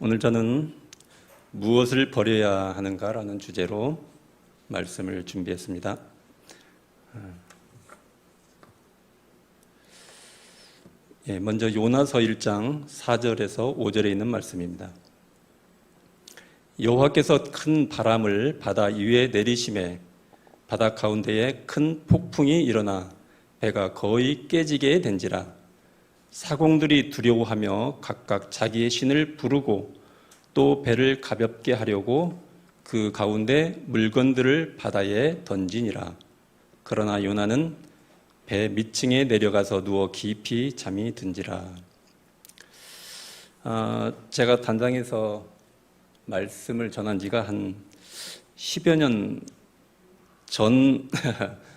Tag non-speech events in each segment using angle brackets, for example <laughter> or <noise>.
오늘 저는 무엇을 버려야 하는가라는 주제로 말씀을 준비했습니다. 예, 먼저 요나서 1장 4절에서 5절에 있는 말씀입니다. 여호와께서 큰 바람을 바다 위에 내리심에 바다 가운데에 큰 폭풍이 일어나 배가 거의 깨지게 된지라 사공들이 두려워하며 각각 자기의 신을 부르고 또 배를 가볍게 하려고 그 가운데 물건들을 바다에 던지니라. 그러나 요나는 배 밑층에 내려가서 누워 깊이 잠이 든지라. 아, 제가 단장에서 말씀을 전한 지가 한 10여 년 전 <laughs>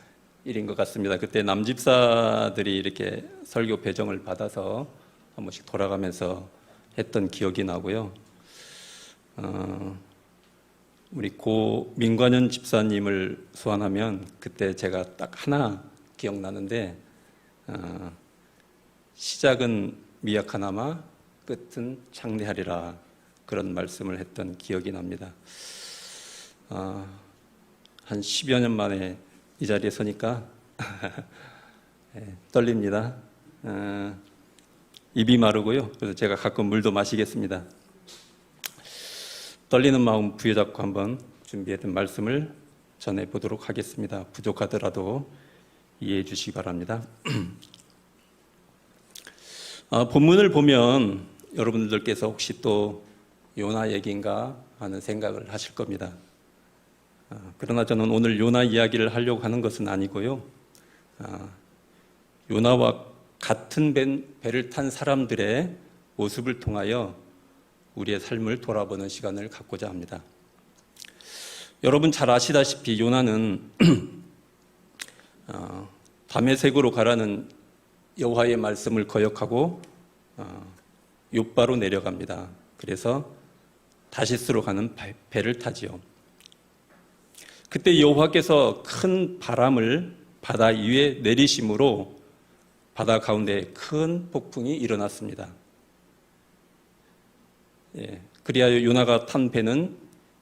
일인 것 같습니다. 그때 남집사들이 이렇게 설교 배정을 받아서 한 번씩 돌아가면서 했던 기억이 나고요. 어, 우리 고 민관현 집사님을 소환하면 그때 제가 딱 하나 기억나는데 어, 시작은 미약하나마 끝은 창대하리라 그런 말씀을 했던 기억이 납니다. 어, 한 10여 년 만에 이 자리에 서니까 <laughs> 예, 떨립니다. 어, 입이 마르고요. 그래서 제가 가끔 물도 마시겠습니다. 떨리는 마음 부여잡고 한번 준비했던 말씀을 전해 보도록 하겠습니다. 부족하더라도 이해해 주시기 바랍니다. 아, <clears throat> 본문을 보면 여러분들께서 혹시 또 요나 얘기인가 하는 생각을 하실 겁니다. 아, 그러나 저는 오늘 요나 이야기를 하려고 하는 것은 아니고요. 아, 요나와 같은 배, 배를 탄 사람들의 모습을 통하여 우리의 삶을 돌아보는 시간을 갖고자 합니다. 여러분 잘 아시다시피 요나는 어, <clears throat> 밤의 색으로 가라는 여호와의 말씀을 거역하고 어, 요바로 내려갑니다. 그래서 다시스로 가는 배- 배를 타지요. 그때 여호와께서 큰 바람을 바다 위에 내리심으로 바다 가운데 큰 폭풍이 일어났습니다. 예, 그리하여 요나가 탄 배는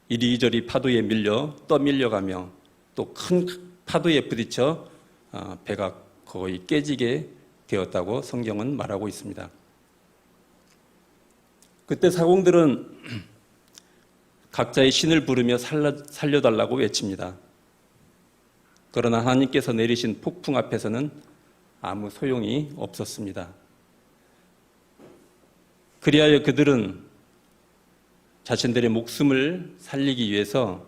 이리저리 파도에 밀려 떠밀려가며 또 큰 파도에 부딪혀 아, 배가 거의 깨지게 되었다고 성경은 말하고 있습니다. 그때 사공들은 각자의 신을 부르며 살려, 살려 달라고 외칩니다. 그러나 하나님께서 내리신 폭풍 앞에서는 아무 소용이 없었습니다. 그리하여 그들은 자신들의 목숨을 살리기 위해서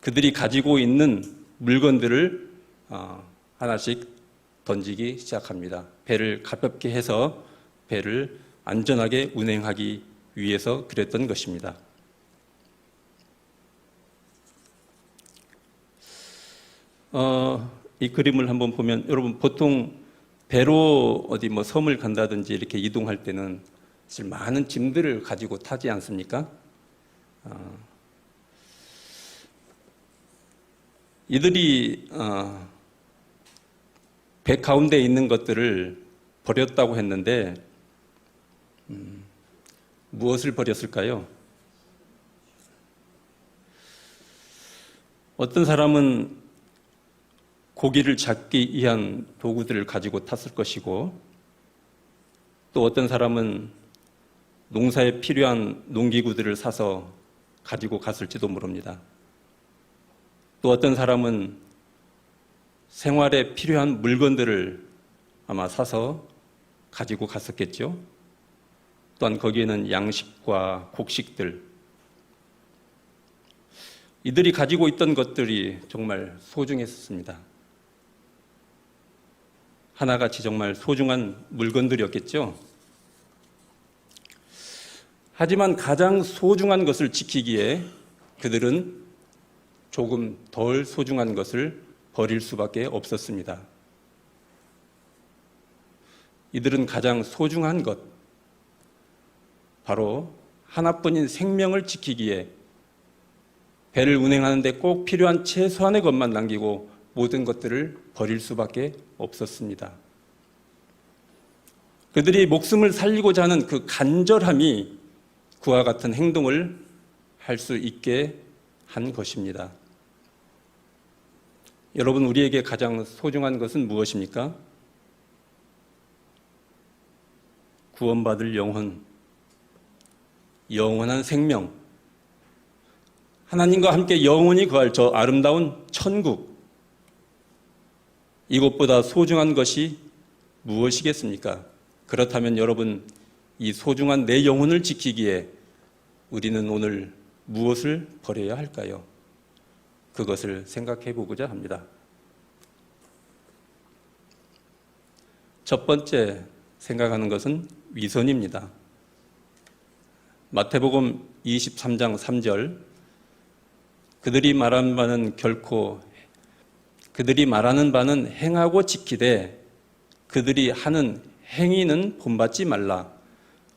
그들이 가지고 있는 물건들을 어, 하나씩 던지기 시작합니다. 배를 가볍게 해서 배를 안전하게 운행하기 위해서 그랬던 것입니다. 어, 이 그림을 한번 보면 여러분 보통 배로 어디 뭐 섬을 간다든지 이렇게 이동할 때는 사실 많은 짐들을 가지고 타지 않습니까? 어, 이들이 어, 배 가운데 있는 것들을 버렸다고 했는데 음, 무엇을 버렸을까요? 어떤 사람은 고기를 잡기 위한 도구들을 가지고 탔을 것이고 또 어떤 사람은 농사에 필요한 농기구들을 사서 가지고 갔을지도 모릅니다. 또 어떤 사람은 생활에 필요한 물건들을 아마 사서 가지고 갔었겠죠. 또한 거기에는 양식과 곡식들, 이들이 가지고 있던 것들이 정말 소중했습니다. 하나같이 정말 소중한 물건들이었겠죠. 하지만 가장 소중한 것을 지키기에 그들은 조금 덜 소중한 것을 버릴 수밖에 없었습니다. 이들은 가장 소중한 것, 바로 하나뿐인 생명을 지키기에 배를 운행하는데 꼭 필요한 최소한의 것만 남기고 모든 것들을 버릴 수밖에 없었습니다. 그들이 목숨을 살리고자 하는 그 간절함이 그와 같은 행동을 할 수 있게 한 것입니다. 여러분, 우리에게 가장 소중한 것은 무엇입니까? 구원받을 영혼, 영원한 생명, 하나님과 함께 영원히 거할 저 아름다운 천국, 이것보다 소중한 것이 무엇이겠습니까? 그렇다면 여러분, 이 소중한 내 영혼을 지키기에 우리는 오늘 무엇을 버려야 할까요? 그것을 생각해 보고자 합니다. 첫 번째 생각하는 것은 위선입니다. 마태복음 23장 3절 그들이 말하는 바는 결코 그들이 말하는 바는 행하고 지키되 그들이 하는 행위는 본받지 말라.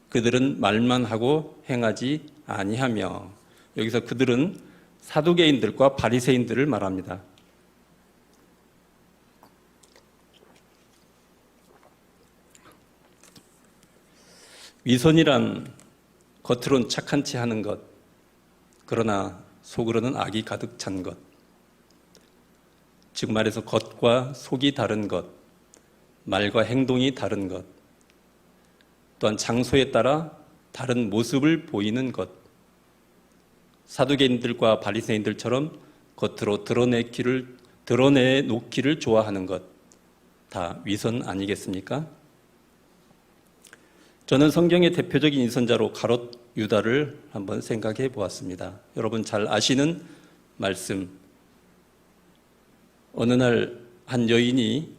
그들은 말만 하고 행하지 아니하며 여기서 그들은 사두개인들과 바리새인들을 말합니다. 위선이란 겉으론 착한 체 하는 것, 그러나 속으로는 악이 가득 찬 것. 즉 말해서 겉과 속이 다른 것, 말과 행동이 다른 것, 또한 장소에 따라 다른 모습을 보이는 것. 사두개인들과 바리새인들처럼 겉으로 드러내기를 드러내 놓기를 좋아하는 것. 다 위선 아니겠습니까? 저는 성경의 대표적인 인선자로 가롯 유다를 한번 생각해 보았습니다. 여러분 잘 아시는 말씀. 어느 날 한 여인이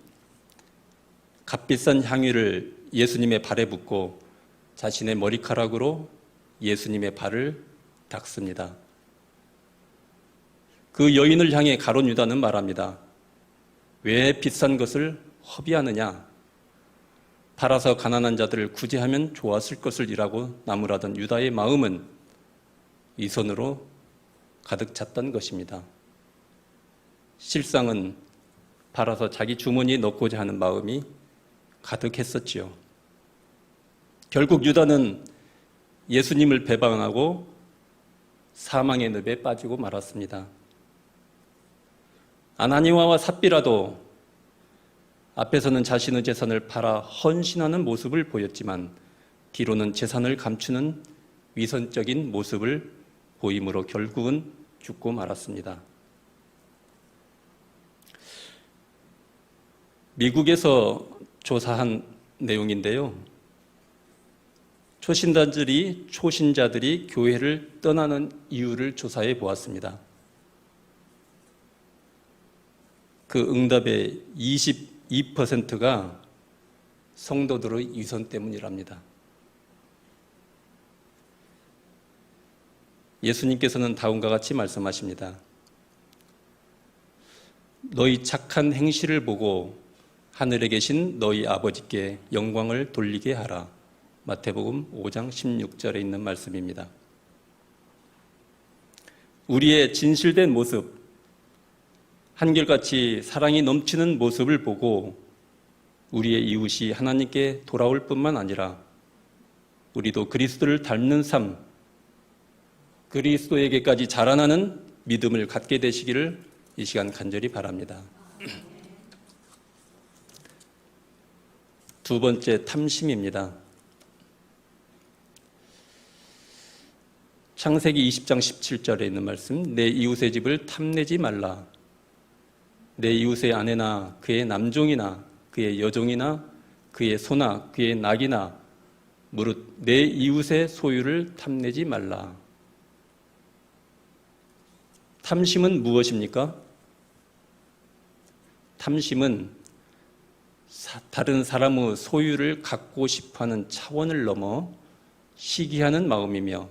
값비싼 향유를 예수님의 발에 붓고 자신의 머리카락으로 예수님의 발을 닦습니다. 그 여인을 향해 가론 유다는 말합니다. 왜 비싼 것을 허비하느냐? 팔아서 가난한 자들을 구제하면 좋았을 것을 이라고 나무라던 유다의 마음은 이 손으로 가득 찼던 것입니다. 실상은 팔아서 자기 주머니에 넣고자 하는 마음이 가득했었지요. 결국 유다는 예수님을 배반하고 사망의 늪에 빠지고 말았습니다. 아나니와와 삽비라도 앞에서는 자신의 재산을 팔아 헌신하는 모습을 보였지만 뒤로는 재산을 감추는 위선적인 모습을 보임으로 결국은 죽고 말았습니다. 미국에서 조사한 내용인데요. 초신자들이 초신자들이 교회를 떠나는 이유를 조사해 보았습니다. 그 응답의 22%가 성도들의 위선 때문이랍니다. 예수님께서는 다음과 같이 말씀하십니다. 너희 착한 행실을 보고 하늘에 계신 너희 아버지께 영광을 돌리게 하라. 마태복음 5장 16절에 있는 말씀입니다. 우리의 진실된 모습, 한결같이 사랑이 넘치는 모습을 보고 우리의 이웃이 하나님께 돌아올 뿐만 아니라 우리도 그리스도를 닮는 삶, 그리스도에게까지 자라나는 믿음을 갖게 되시기를 이 시간 간절히 바랍니다. 두 번째 탐심입니다. 창세기 20장 17절에 있는 말씀, 내 이웃의 집을 탐내지 말라. 내 이웃의 아내나 그의 남종이나 그의 여종이나 그의 소나 그의 낙이나 무릇 내 이웃의 소유를 탐내지 말라. 탐심은 무엇입니까? 탐심은 다른 사람의 소유를 갖고 싶어 하는 차원을 넘어 시기하는 마음이며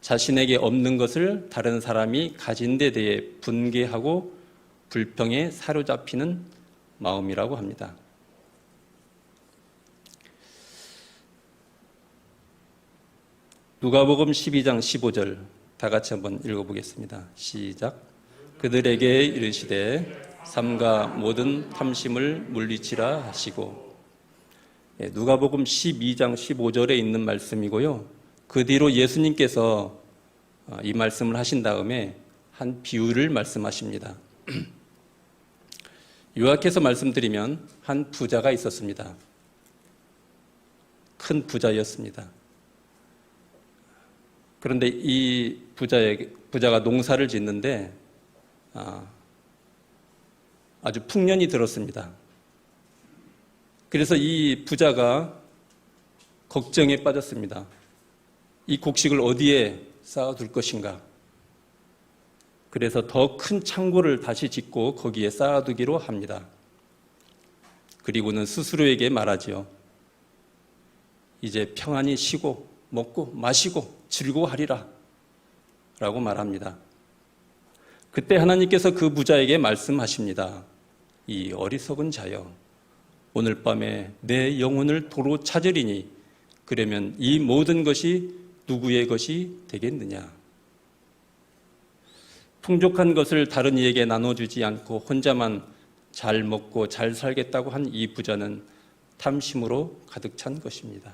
자신에게 없는 것을 다른 사람이 가진 데 대해 분개하고 불평에 사로잡히는 마음이라고 합니다. 누가복음 12장 15절 다 같이 한번 읽어보겠습니다. 시작. 그들에게 이르시되 삼가 모든 탐심을 물리치라 하시고 예, 누가복음 12장 15절에 있는 말씀이고요. 그 뒤로 예수님께서 어, 이 말씀을 하신 다음에 한 비유를 말씀하십니다. <clears throat> 요약해서 말씀드리면 한 부자가 있었습니다. 큰 부자였습니다. 그런데 이 부자에게, 부자가 농사를 짓는데 아, 아주 풍년이 들었습니다. 그래서 이 부자가 걱정에 빠졌습니다. 이 곡식을 어디에 쌓아둘 것인가? 그래서 더 큰 창고를 다시 짓고 거기에 쌓아두기로 합니다. 그리고는 스스로에게 말하지요. 이제 평안히 쉬고 먹고 마시고 즐거워하리라. 라고 말합니다. 그때 하나님께서 그 부자에게 말씀하십니다. 이 어리석은 자여, 오늘 밤에 내 영혼을 도로 찾으리니, 그러면 이 모든 것이 누구의 것이 되겠느냐? 풍족한 것을 다른 이에게 나눠주지 않고 혼자만 잘 먹고 잘 살겠다고 한 이 부자는 탐심으로 가득 찬 것입니다.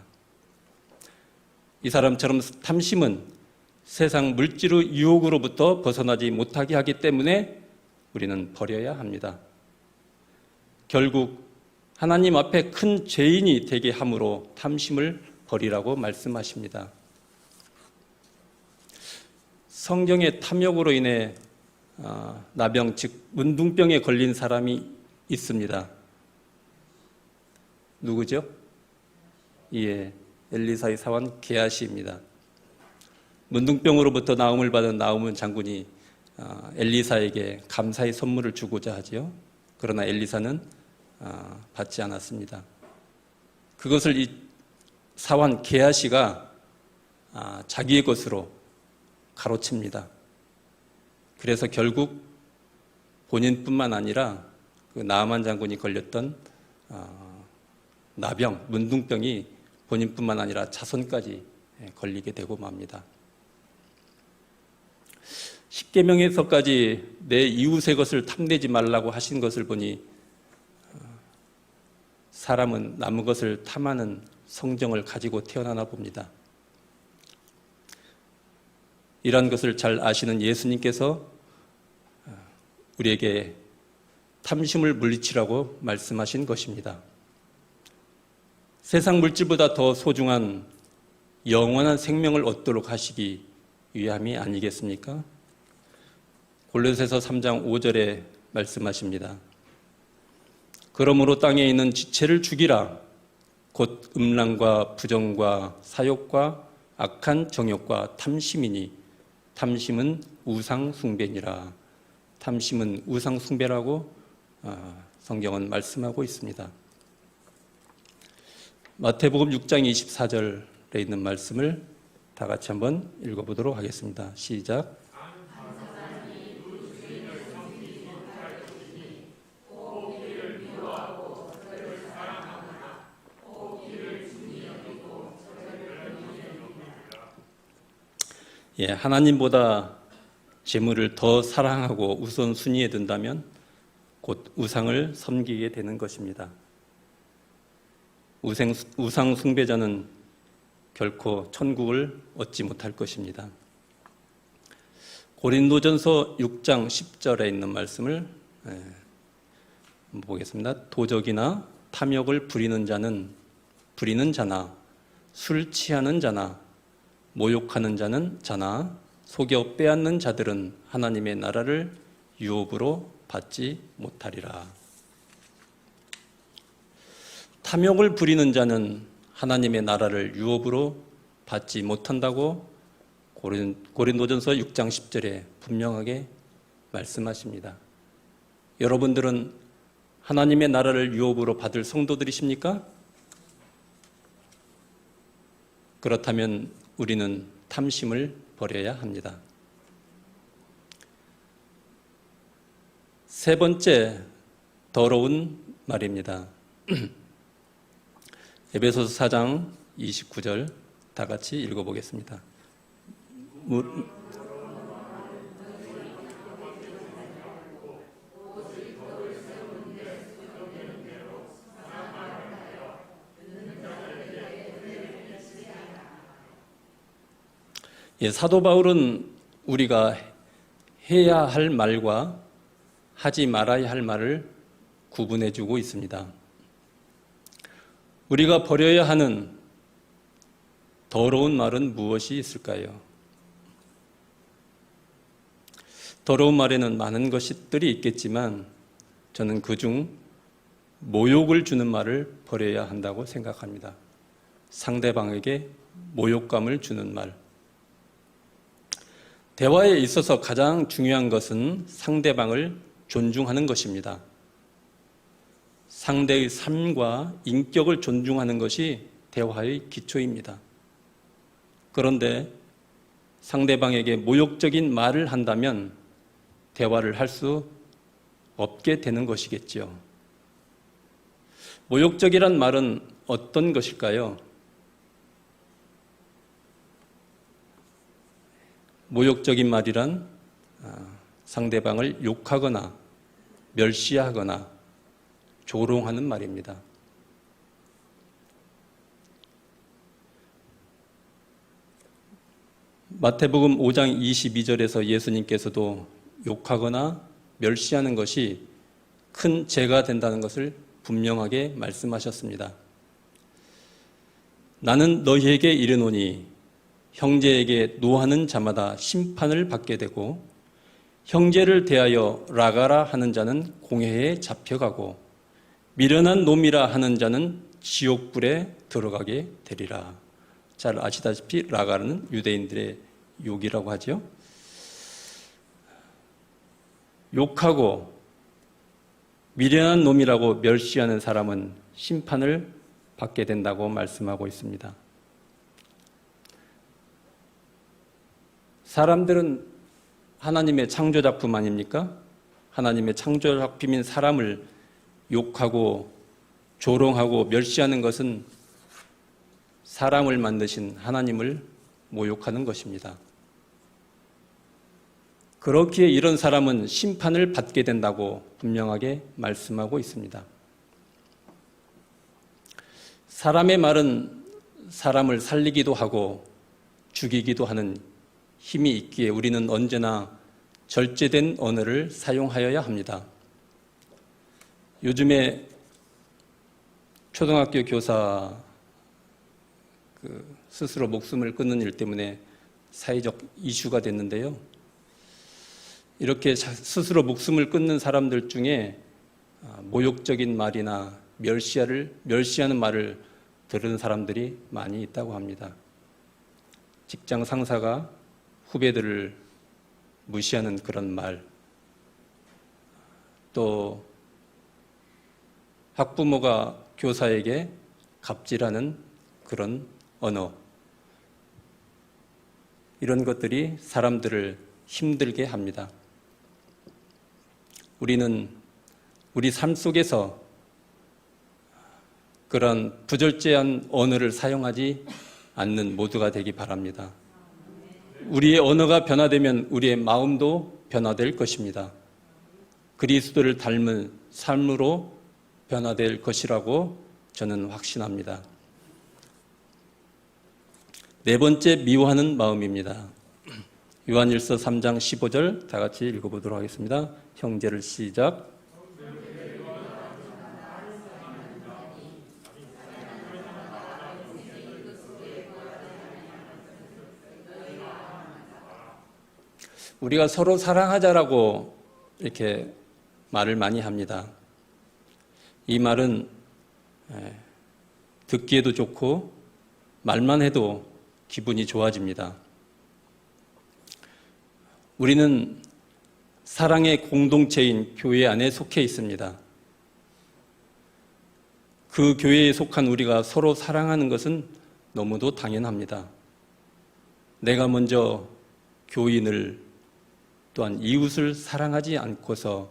이 사람처럼 탐심은 세상 물질의 유혹으로부터 벗어나지 못하게 하기 때문에 우리는 버려야 합니다. 결국 하나님 앞에 큰 죄인이 되게 함으로 탐심을 버리라고 말씀하십니다. 성경의 탐욕으로 인해 아, 나병 즉 문둥병에 걸린 사람이 있습니다. 누구죠? 예, 엘리사의 사원 게하시입니다. 문둥병으로부터 나음을 받은 나음은 장군이 아, 엘리사에게 감사의 선물을 주고자 하지요. 그러나 엘리사는 아, 받지 않았습니다. 그것을 이 사원 게하시가 자기의 것으로 가로칩니다. 그래서 결국 본인뿐만 아니라 그 나아만 장군이 걸렸던 어, 나병, 문둥병이 본인뿐만 아니라 자손까지 예, 걸리게 되고 맙니다. 십계명에서까지 내 이웃의 것을 탐내지 말라고 하신 것을 보니 어, 사람은 남의 것을 탐하는 성정을 가지고 태어나나 봅니다. 이러한 것을 잘 아시는 예수님께서 우리에게 탐심을 물리치라고 말씀하신 것입니다. 세상 물질보다 더 소중한 영원한 생명을 얻도록 하시기 위함이 아니겠습니까? 골로새서 3장 5절에 말씀하십니다. 그러므로 땅에 있는 지체를 죽이라 곧 음란과 부정과 사욕과 악한 정욕과 탐심이니 탐심은 우상 숭배니라. 탐심은 우상 숭배라고 어, 성경은 말씀하고 있습니다. 마태복음 6장 24절에 있는 말씀을 다 같이 한번 읽어보도록 하겠습니다. 시작. 예, 하나님보다 재물을 더 사랑하고 우선 순위에 둔다면 곧 우상을 섬기게 되는 것입니다. 우생, 우상 숭배자는 결코 천국을 얻지 못할 것입니다. 고린도전서 6장 10절에 있는 말씀을 예, 보겠습니다. 도적이나 탐욕을 부리는 자는 부리는 자나 술 취하는 자나 모욕하는 자는 자나 속여 빼앗는 자들은 하나님의 나라를 유업으로 받지 못하리라. 탐욕을 부리는 자는 하나님의 나라를 유업으로 받지 못한다고 고린, 고린도전서 6장 10절에 분명하게 말씀하십니다. 여러분들은 하나님의 나라를 유업으로 받을 성도들이십니까? 그렇다면 우리는 탐심을 버려야 합니다. 세 번째 더러운 말입니다. <clears throat> 에베소서 4장 29절 다 같이 읽어보겠습니다. 예, 사도 바울은 우리가 해야 할 말과 하지 말아야 할 말을 구분해 주고 있습니다. 우리가 버려야 하는 더러운 말은 무엇이 있을까요? 더러운 말에는 많은 것들이 있겠지만 저는 그중 모욕을 주는 말을 버려야 한다고 생각합니다. 상대방에게 모욕감을 주는 말. 대화에 있어서 가장 중요한 것은 상대방을 존중하는 것입니다. 상대의 삶과 인격을 존중하는 것이 대화의 기초입니다. 그런데 상대방에게 모욕적인 말을 한다면 대화를 할 수 없게 되는 것이겠지요. 모욕적이란 말은 어떤 것일까요? 모욕적인 말이란 아, 상대방을 욕하거나 멸시하거나 조롱하는 말입니다. 마태복음 5장 22절에서 예수님께서도 욕하거나 멸시하는 것이 큰 죄가 된다는 것을 분명하게 말씀하셨습니다. 나는 너희에게 이르노니 형제에게 노하는 자마다 심판을 받게 되고 형제를 대하여 라가라 하는 자는 공회에 잡혀가고 미련한 놈이라 하는 자는 지옥불에 들어가게 되리라. 잘 아시다시피 라가는 유대인들의 욕이라고 하죠. 욕하고 미련한 놈이라고 멸시하는 사람은 심판을 받게 된다고 말씀하고 있습니다. 사람들은 하나님의 창조 작품 아닙니까? 하나님의 창조 작품인 사람을 욕하고 조롱하고 멸시하는 것은 사람을 만드신 하나님을 모욕하는 것입니다. 그렇기에 이런 사람은 심판을 받게 된다고 분명하게 말씀하고 있습니다. 사람의 말은 사람을 살리기도 하고 죽이기도 하는 힘이 있기에 우리는 언제나 절제된 언어를 사용하여야 합니다. 요즘에 초등학교 교사 그 스스로 목숨을 끊는 일 때문에 사회적 이슈가 됐는데요. 이렇게 스스로 목숨을 끊는 사람들 중에 아, 모욕적인 말이나 멸시를 멸시하는 말을 들은 사람들이 많이 있다고 합니다. 직장 상사가 후배들을 무시하는 그런 말, 또 학부모가 교사에게 갑질하는 그런 언어, 이런 것들이 사람들을 힘들게 합니다. 우리는 우리 삶 속에서 그런 부절제한 언어를 사용하지 않는 모두가 되기 바랍니다. 우리의 언어가 변화되면 우리의 마음도 변화될 것입니다. 그리스도를 닮은 삶으로 변화될 것이라고 저는 확신합니다. 네 번째 미워하는 마음입니다. 요한일서 3장 15절 다 같이 읽어보도록 하겠습니다. 형제를 시작. 우리가 서로 사랑하자라고 이렇게 말을 많이 합니다. 이 말은 예, 듣기에도 좋고 말만 해도 기분이 좋아집니다. 우리는 사랑의 공동체인 교회 안에 속해 있습니다. 그 교회에 속한 우리가 서로 사랑하는 것은 너무도 당연합니다. 내가 먼저 교인을 또한 이웃을 사랑하지 않고서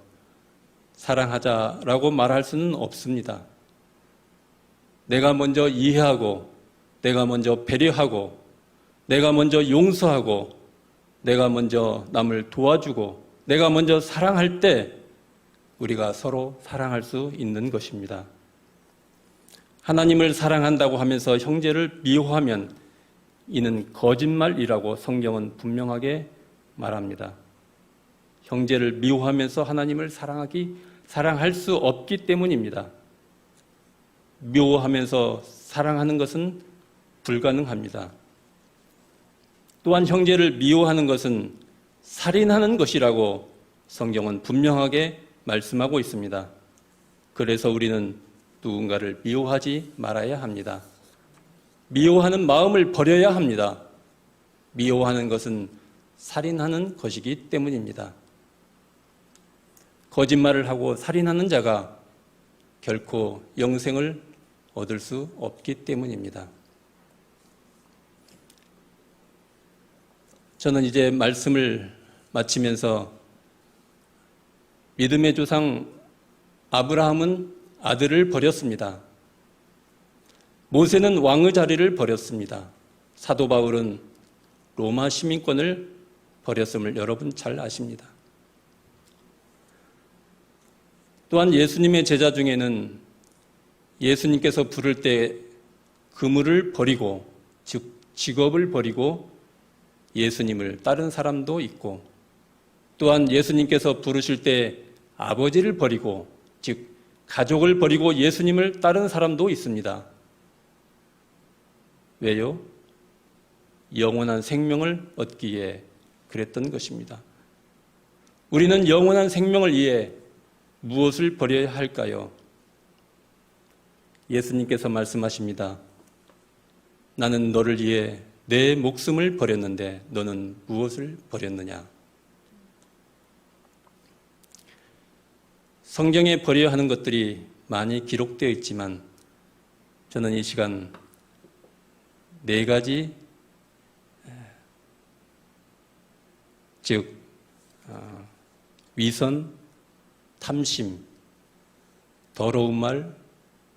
사랑하자라고 말할 수는 없습니다. 내가 먼저 이해하고, 내가 먼저 배려하고, 내가 먼저 용서하고, 내가 먼저 남을 도와주고, 내가 먼저 사랑할 때 우리가 서로 사랑할 수 있는 것입니다. 하나님을 사랑한다고 하면서 형제를 미워하면 이는 거짓말이라고 성경은 분명하게 말합니다. 형제를 미워하면서 하나님을 사랑하기 사랑할 수 없기 때문입니다. 미워하면서 사랑하는 것은 불가능합니다. 또한 형제를 미워하는 것은 살인하는 것이라고 성경은 분명하게 말씀하고 있습니다. 그래서 우리는 누군가를 미워하지 말아야 합니다. 미워하는 마음을 버려야 합니다. 미워하는 것은 살인하는 것이기 때문입니다. 거짓말을 하고 살인하는 자가 결코 영생을 얻을 수 없기 때문입니다. 저는 이제 말씀을 마치면서 믿음의 조상 아브라함은 아들을 버렸습니다. 모세는 왕의 자리를 버렸습니다. 사도 바울은 로마 시민권을 버렸음을 여러분 잘 아십니다. 또한 예수님의 제자 중에는 예수님께서 부를 때 그물을 버리고 즉 직업을 버리고 예수님을 따른 사람도 있고 또한 예수님께서 부르실 때 아버지를 버리고 즉 가족을 버리고 예수님을 따른 사람도 있습니다. 왜요? 영원한 생명을 얻기에 그랬던 것입니다. 우리는 영원한 생명을 위해 무엇을 버려야 할까요? 예수님께서 말씀하십니다. 나는 너를 위해 내 목숨을 버렸는데 너는 무엇을 버렸느냐? 성경에 버려야 하는 것들이 많이 기록되어 있지만 저는 이 시간 네 가지 즉 어, 위선, 탐심, 더러운 말,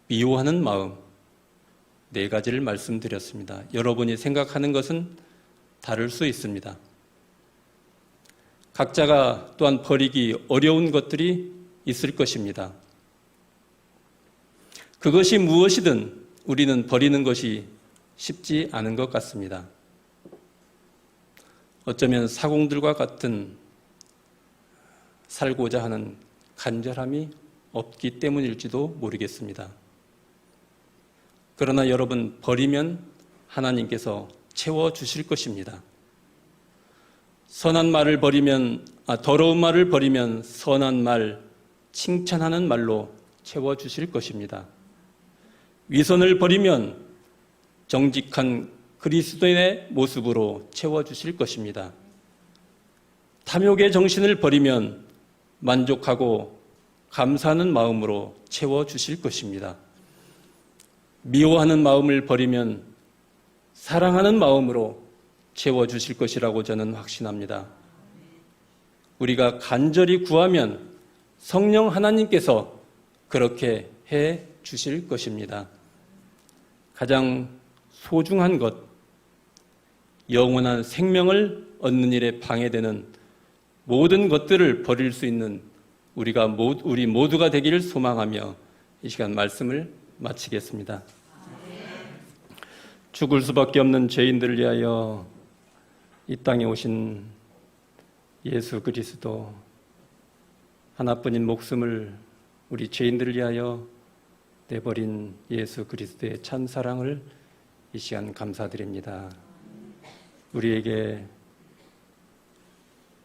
미워하는 마음 네 가지를 말씀드렸습니다. 여러분이 생각하는 것은 다를 수 있습니다. 각자가 또한 버리기 어려운 것들이 있을 것입니다. 그것이 무엇이든 우리는 버리는 것이 쉽지 않은 것 같습니다. 어쩌면 사공들과 같은 살고자 하는 간절함이 없기 때문일지도 모르겠습니다. 그러나 여러분, 버리면 하나님께서 채워 주실 것입니다. 선한 말을 버리면, 아, 더러운 말을 버리면 선한 말, 칭찬하는 말로 채워 주실 것입니다. 위선을 버리면 정직한 그리스도인의 모습으로 채워 주실 것입니다. 탐욕의 정신을 버리면 만족하고 감사하는 마음으로 채워 주실 것입니다. 미워하는 마음을 버리면 사랑하는 마음으로 채워 주실 것이라고 저는 확신합니다. 우리가 간절히 구하면 성령 하나님께서 그렇게 해 주실 것입니다. 가장 소중한 것, 영원한 생명을 얻는 일에 방해되는 모든 것들을 버릴 수 있는 우리가 모, 우리 모두가 되기를 소망하며 이 시간 말씀을 마치겠습니다. 죽을 수밖에 없는 죄인들을 위하여 이 땅에 오신 예수 그리스도 하나뿐인 목숨을 우리 죄인들을 위하여 내버린 예수 그리스도의 찬 사랑을 이 시간 감사드립니다. 우리에게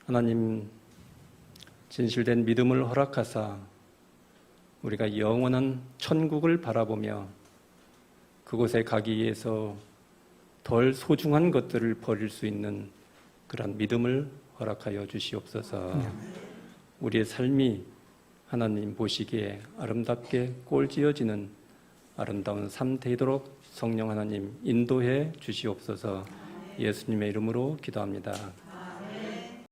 하나님 진실된 믿음을 허락하사 우리가 영원한 천국을 바라보며 그곳에 가기 위해서 덜 소중한 것들을 버릴 수 있는 그런 믿음을 허락하여 주시옵소서. 우리의 삶이 하나님 보시기에 아름답게 꼴지어지는 아름다운 삶 되도록 성령 하나님 인도해 주시옵소서. 예수님의 이름으로 기도합니다.